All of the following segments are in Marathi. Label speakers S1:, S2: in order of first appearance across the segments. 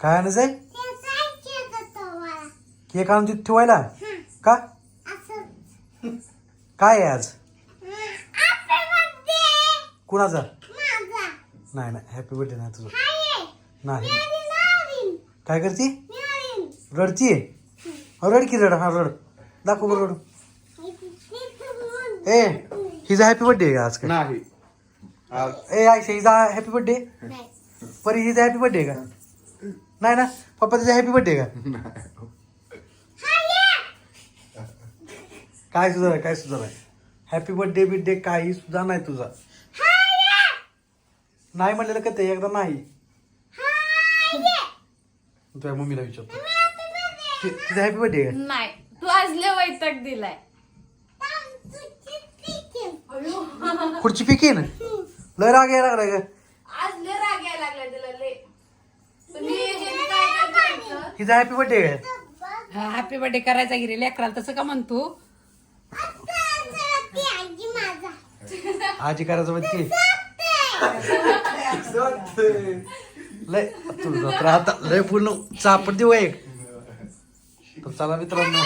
S1: काय आणायचंय केक आणून तिथे ठेवायला? का? काय आहे आज? कुणाचा? नाही नाही. हॅपी बर्थडे नाही तुझं. नाही. काय करते? रडतीये रड की रड. हा रड. दाखव बरं रड ए हिचा हॅपी बर्थडे का आज काय?
S2: नाही.
S1: ए आयशा हिचा हॅपी बर्थडे परी हिचा हॅपी बर्थडे का? नाही ना? पप्पा तिचा हॅपी बर्थडे का? काय सुद्धा काय सुद्धा नाही. हॅपी बर्थडे बिड्डे काही सुद्धा नाही तुझा. नाही म्हणलेलं का ते? एकदा नाही. तुझ्या मम्मीला विचारतो. ति- तिचा हॅपी बर्थडे का?
S3: नाही. तू आज लय वैताग दिलाय.
S1: खुर्ची पिके ना? लय राग यायला लागलाय का
S3: आज लय राग यायला लागला तुला लय तुम्ही हे काय काय करायचं?
S1: हिचा हॅपी बर्थडे
S4: हॅपी बर्थडे करायचा गिरे लेकराला तसं का म्हणतो?
S1: आजी करायचं म्हणते लय तुझं तर आता लय पूर्ण चापट देऊ एक. तर चला मित्रांनो.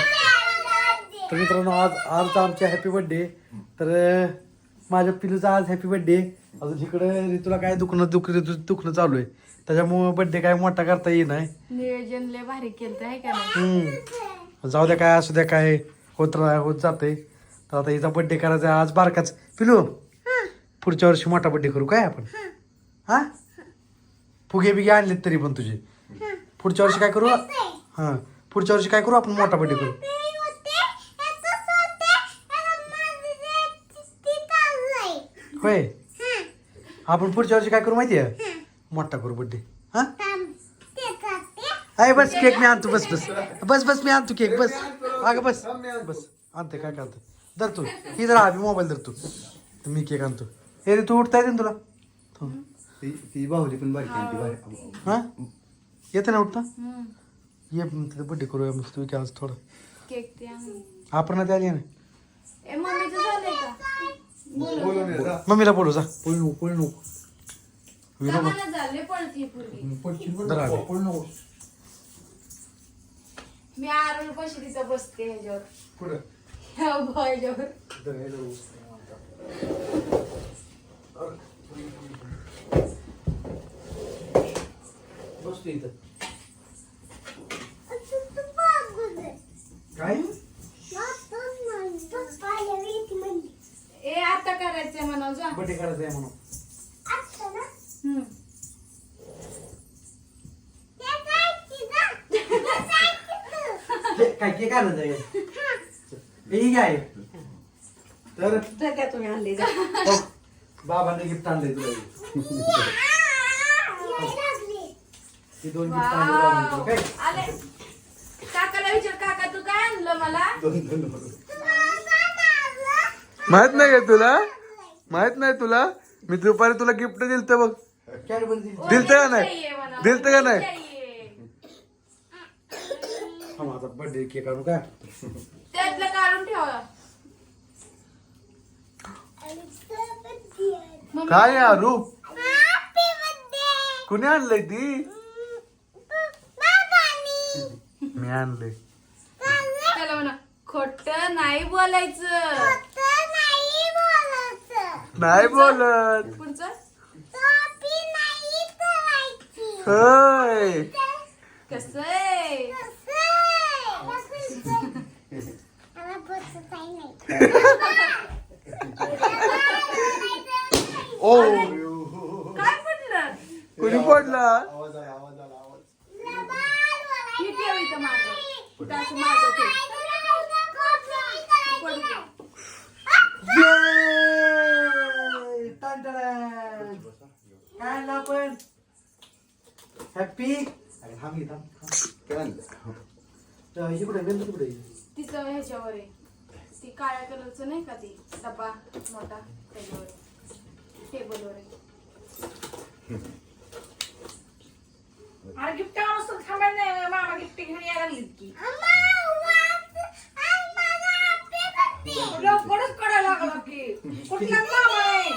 S1: तर मित्रांनो आज आज आमच्या हॅपी बर्थडे तर माझ्या पिलूचा आज हॅपी बर्थडे अजून इकडं ऋतूला काय दुखणं दुख ऋतू दुखणं चालू आहे. त्याच्यामुळं बर्थडे काय मोठा करता येईना
S3: नियोजन लय भारी केलं आहे का नाही?
S1: हम्म. जाऊ द्या काय असू द्या काय होत राह होत जाते तर आता हिचा बर्थडे करायचा. आज बारकाच. पिलू पुढच्या वर्षी मोठा बर्थडे करू काय आपण? हा? फुगे बिगे आणलेत तरी पण तुझे. पुढच्या वर्षी काय करू? हा. पुढच्या वर्षी काय करू आपण मोठा बर्थडे करू? होय. आपण पुढच्या वर्षी काय करू माहिती आहे मोठा करू बर्थडे हा? अरे बस केक मी आणतो बस बस। बस बस मी आणतो केक बस। अगं बस। बस। आणते काय काय आणतो धर तू। ही जरा आधी मोबाईल धर तू। तर मी केक आणतो हे रे तू उठता येते ना तुला हो.
S2: ती ती बाहुली पण बारकी आहे, ती बारकी.
S1: हा? येते ना उठता?
S3: हम्म.
S1: ये तिथं बड्डे करूया मस्त तू आज थोडं।
S3: केक ते.
S1: आपण ना?
S2: जा.
S1: मम्मीला बोलू जा।
S2: पळू नको.
S1: विनोबा
S3: झाले पळती पूर्वी
S2: पळशील बरं,
S1: जरा आधी.
S2: पळू नको.
S3: मी आरुल तिथं बसते ह्याच्यावर.
S2: पुढं.
S3: ह्या ह्याच्यावर.
S2: इथं हे
S1: काय?
S3: ए आता करायचंय म्हणा जा.
S1: बड्डे करायचं आहे म्हणून. के- काय हे तर
S4: काय तुम्ही आणले जा
S1: बघ, बाबांनी गिफ्ट आणलंय तुला. दोन गिफ्ट आणले बाबांनी तुला काय
S3: आले. काकाला विचार काका तू काय आणलं मला?
S2: दोन दोन बरोबर.
S5: माहीत नाही का तुला? माहीत नाही तुला? मी दुपारी तुला गिफ्ट दिलत बघ.
S1: कॅडबरी दिली.
S5: दिलतं का नाही? दिलतं का नाही?
S1: हा माझा बर्थडे केक आणू का?
S3: त्यातलं काढून ठेवा.
S5: काय या रूप कुणी आणलंय ती? मी आणलंय.
S3: त्याला म्हणा खोट नाही बोलायचं.
S5: नाही बोलत.
S3: पुढचं?
S5: होय
S3: कसं आहे
S5: ओ
S3: काय पडलं
S5: कुणी पडला
S2: आवाज आवाज आला, आवाज.
S3: ही ठेव इथं मागं कुठं असं मागं ठेव पडू दे.
S1: Yay! टन-टन-टन. काय आपण हॅपी थांब घे, थांब.
S2: काय आणलं?
S1: थांब. हे कुठे बेल कुठे
S3: तिचं ह्याच्यावर आहे. ती काळ्या कलरचं नाही का ती? डबा मोठा त्याच्यावर टेबलवर आहे.
S4: अरे गिफ्ट आणून थांबायला नाही मामा गिफ्ट घेऊन यायला लागलीत की लवकरच कळायला लागलं की. कुठला मामा आहे?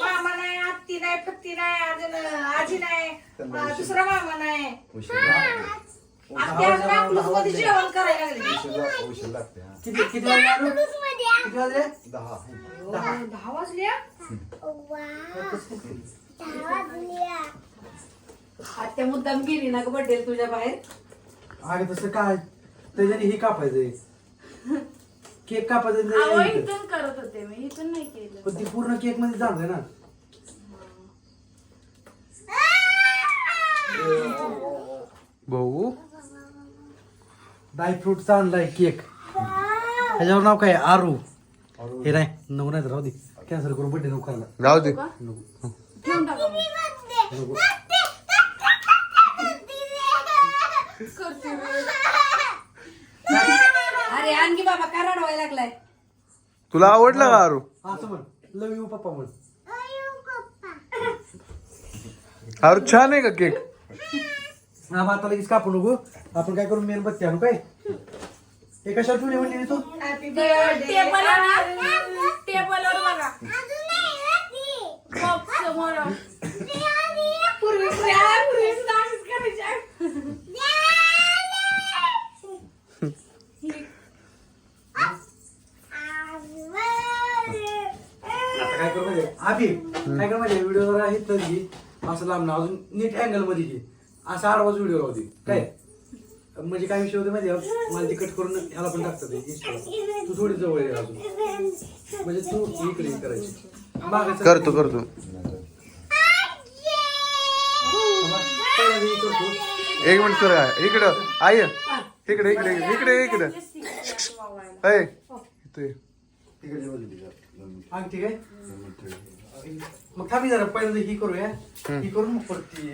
S4: मामा नाही आत्ती आत्ती नाही पत्ती नाही अजून आजी नाही. अं, दुसरा मामा नाही. मध्ये जेवण करायला लागली.
S2: उशीर लागते हा.
S1: किती किती वाजले आलो? किती वाजले?
S2: दहा.
S4: हो, दहा वाजल्या
S6: आत्या मुद्दाम गेली ना बर्थडे तुझ्या बाहेर?
S1: अगं तसं काय? त्याच्याने हे कापायचंय केक कापायचं त्याच्याने हे
S3: इथून करत होते मी इथून नाही केलं.
S1: पण ती पूर्ण केकमध्ये जाणार ना.
S5: भाऊ?
S1: ड्राय फ्रुटचा आणलाय केक. ह्याच्यावर नाव काय? आरू. हे नाही नको नाही तर राहू दे. कॅन्सल करून बड्डे नको करायला
S5: जाऊ दे.
S3: ठेवून टाका मग. करते.
S6: अरे आणखी बाबा का रडवायला लागलाय.
S5: तुला आवडला का आरू?
S1: असं म्हण. लव यू पप्पा म्हण.
S5: आरू छान आहे का केक?
S1: हा आता लगेच कापू नको आपण काय करू मेणबत्ती आणू काय? हे कशावर ठेवली म्हणली तू?
S4: हॅपी
S3: टेबलवर ना टेबलवर बघा. बॉक्स समोर.
S4: पूर्वी पूर्वी डान्स करायच्या
S1: आता काय करू माहिती आधी काय करू माहिती व्हिडिओ जरा हे तर घे. असं लांब ना अजून नीट अँगलमध्ये घे. असा आडवाच व्हिडिओ राहू दे. काय? म्हणजे काय विषय होते माहिती आहे? मला ती कट करून ह्याला पण टाकतात. तू थोडी जवळ ये अजून. म्हणजे तू इकडे करायची. मागायचं
S5: करतो करतो. एक मिनिट सर इकडं. आई इकडे इकडे इकडे इकडे. ऐ इथे.
S1: अंगठी काय
S2: दोन मिनिटं.
S1: मग थांबी जरा पहिल्यांदा ही करूया. ही करून मग परत ती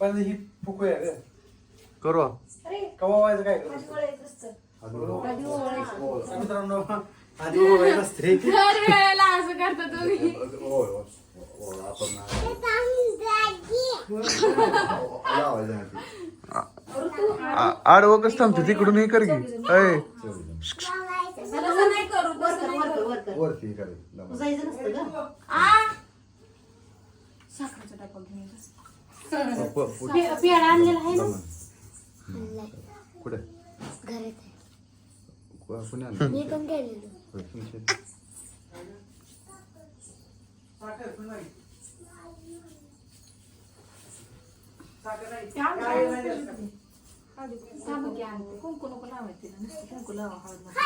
S1: पहिल्यांदा ही फुकूया ग.
S5: करू हा.
S1: कवा व्हायचं काय करायचं? मित्रांनो आधी असते
S3: दर वेळेला असं करता तुम्ही.
S5: आ- आडवं कसं थांबते तिकडून हे कर की.
S3: तसं नाही करू
S2: वरती करायचं. लावायचं.
S6: जायचं नसतं का
S3: आ साखरेचा डबा घेऊन जा.
S2: प- पुढे.
S6: आणलेला आहे ना.
S2: कुठे
S7: घरात
S2: को- कोणी आणलं?
S7: मी पण गेलेलो
S2: होय, तुमचे.
S3: थांबा की आणते.
S6: कुंकू नको लावायचं तिला नुसतं कुंकू लावा हळद नको.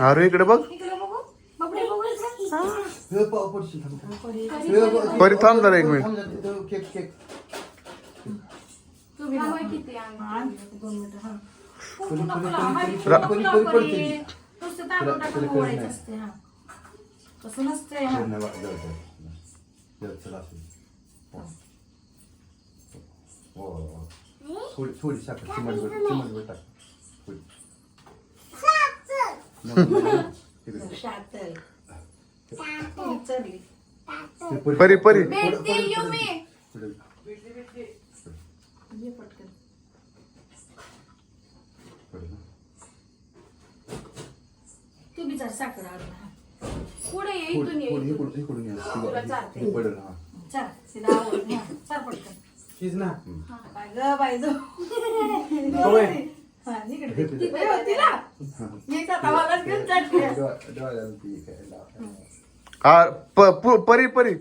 S5: आरू इकडे बघ
S3: इकडे बघू बापडे बघू इकडे.
S2: हे प- पडशील थांब. हे प-
S5: परी थांब जरा एक मिनिट
S2: केक केक. थोडी थोडी साखर चिमटभर चिमटभर टाक थोडी. ते परी-
S5: परी
S3: भेटते येऊ मी.
S4: ये पटकन साखर हा.
S3: पुढे ये इथून ये.
S2: इकडून- इकडून या. हे पडेल, हा.
S4: आवड हा चाल पटकन
S1: हीच ना
S4: बाय ग बाय जो
S1: होय.
S4: हा इकडे दे. बाई, होती ना मी आता मला घेऊन चढली
S2: डोळ्या- डोळ्याला ती काय लाव.
S5: हा प- पु- परी परी.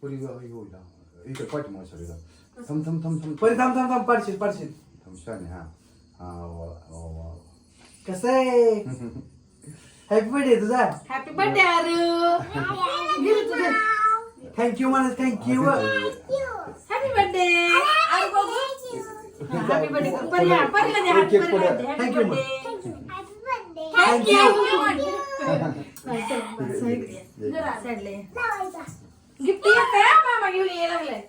S2: पुरी हे होईल, हा. इकडे पाठीमागे सगळं. थांब थांब थांब थांब.
S1: परी थांब थांब थांब. पाडशील पाडशील.
S2: थांब आहे, हा. हा वा वा वा.
S1: कसं आहे? हॅपी बर्थडे तुझा.
S4: हॅपी बर्थडे आरू घे तुझं.
S1: Thank you thank you
S4: happy birthday Aru बघू हॅपी बर्थडे परी परीला दे हॅपी
S2: केक पुढे.
S4: Birthday happy
S1: Thank you,
S4: birthday
S1: thank you
S4: gift येत आहे मामा घेऊन यायला लागलाय.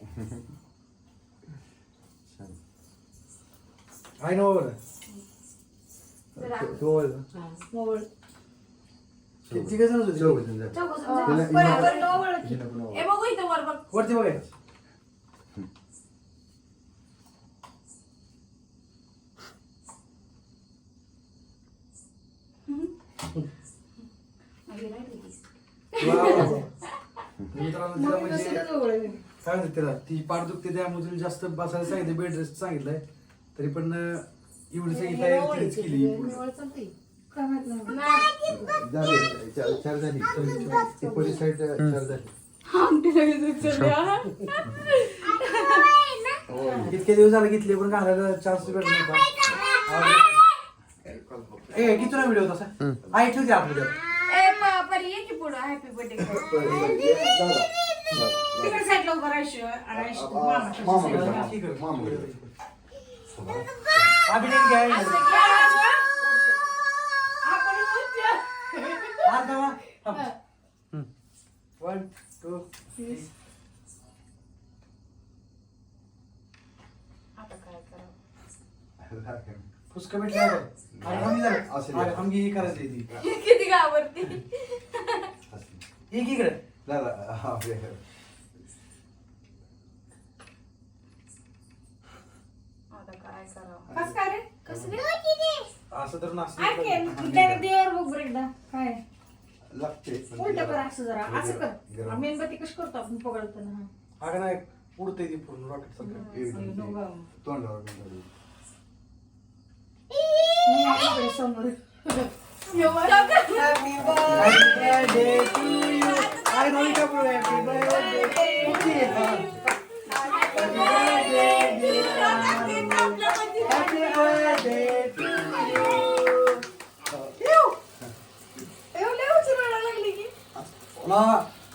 S1: आय नो किती
S4: बरोबर
S3: इथं वर बघ.
S1: वरती बघायचं.
S3: मागे राहिली ती.
S1: वा, वा, वा. मित्रांनो तिला म्हणजे तिला ती पाठ दुखते त्यामुळे तिला जास्त बसायला सांगितलं बेड रेस्ट सांगितलंय. तरी पण एवढी संगीत आहे तिनेच केली.
S2: चार झाली ती पोलीस साईड चार झाली
S3: आमटी लगेच उचलली, हा.
S1: इतके दिवस झाले घेतले पण घालायला चान्स भेटला नव्हता ए किती व्हिडिओ तसा आई ठेवते आपल्या
S3: ए प- परी ये की पुढं हॅपी बर्थडे
S4: तिकडे साईडला उभं राहायचं आणि मामाच्या
S2: मामाकडे
S4: साईडला.
S2: जा. मामाकडे जा.
S1: अभिनय घ्या.
S4: असं घ्या, असं. आपण म्हणतो.
S1: हात दावा वन टू
S3: आता काय करावं?
S1: फुसका भेटला अरे हमगी
S2: असेल.
S1: जरा. हमगी ही करायची ती.
S3: किती
S1: इकडे.
S2: हा.
S3: आता काय करावं?
S4: कसं काय रे?
S3: कसं
S1: असं तर
S4: बघ. काय?
S2: लागते पण
S4: उलट
S2: ती
S4: कर असं जरा. असं कर.
S2: गरम.
S4: मेणबत्ती कशी करतो आपण पकडताना? हा.
S1: नाही? उडते ती पूर्ण रॉकेट सारखं.
S2: तोंडावर बिंडावर.
S4: मी इकडे समोर.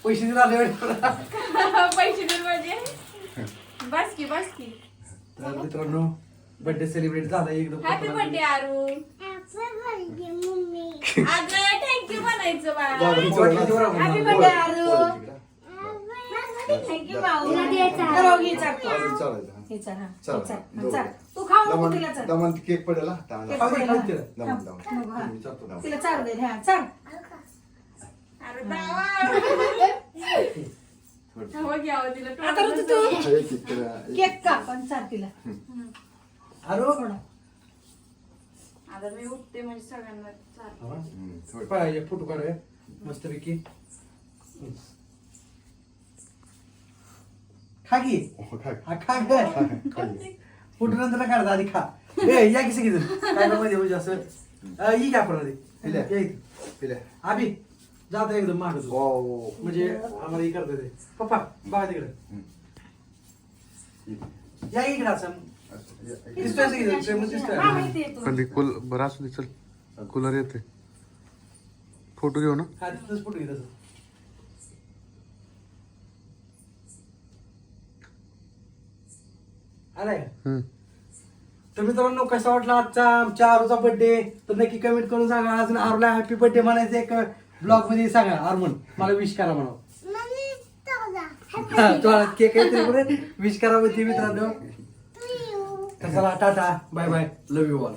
S1: पैसे दिले.
S3: पैसे देऊन म्हणजे बस की बस की
S1: तर मित्रांनो बर्थडे सेलिब्रेट झाला एकदम
S3: हॅपी बर्थडे आरू अगं थँक्यू म्हणायचं बाळा
S4: हॅपी बर्थडे आरू
S2: बोल तिकडं.
S4: थँक्यू भाऊ चालतो
S2: हा.
S4: चाल हा. हे चाल, हा. चाल तू खाऊ नको तिला चाल
S2: केक पडेल हा. दमन
S4: केक
S2: दमन
S4: पडेल,
S1: खाऊ
S4: हा.
S1: तिला.
S2: दमन दमन.
S4: नको, हा.
S2: मी चालतो दमन.
S4: तिला चाल दे हा चाल
S3: अरे दावा हवं घ्यावं तिला
S4: आता ऋतू तू
S2: हे चित्र-
S4: केक का पण चाल तिला
S1: अरे
S4: थोडा
S3: आता मी उठते म्हणजे सगळ्यांना चाल
S2: हम्म, थोडं.
S1: पाय फ़ोटो काढूया मस्तपैकी. खा की.
S2: हो, खा.
S1: हा खा ग
S2: खा घे.
S1: फ़ोटो नंतर काढता आधी खा. ए या की सगळी काय मध्ये म्हणजे असं. अं, आपण आधी. या इथं.
S2: पिल्या.
S1: आभी जाता एकदम माग तू.
S2: वाव.
S1: म्हणजे आम्हाला हे करता ते पप्पा बघा तिकडे.
S2: हम्म.
S1: या इकडे असं.
S4: हा
S5: कुल बरं असू दे चल. कूलर येते. फोटो घेऊ ना?
S1: हा फोटो घेत आलाय.
S5: हम्म.
S1: तर मित्रांनो कसा वाटला आजचा आमच्या आरूचा बर्थडे तर नक्की कमेंट करून सांगा. अजून आरूला हॅपी बर्थडे म्हणायचं एक ब्लॉगमध्ये सांगा. आरमन मला विश करा म्हणा तुला केक विश करा मित्रांनो. तर चला tata. Bye bye. Love you all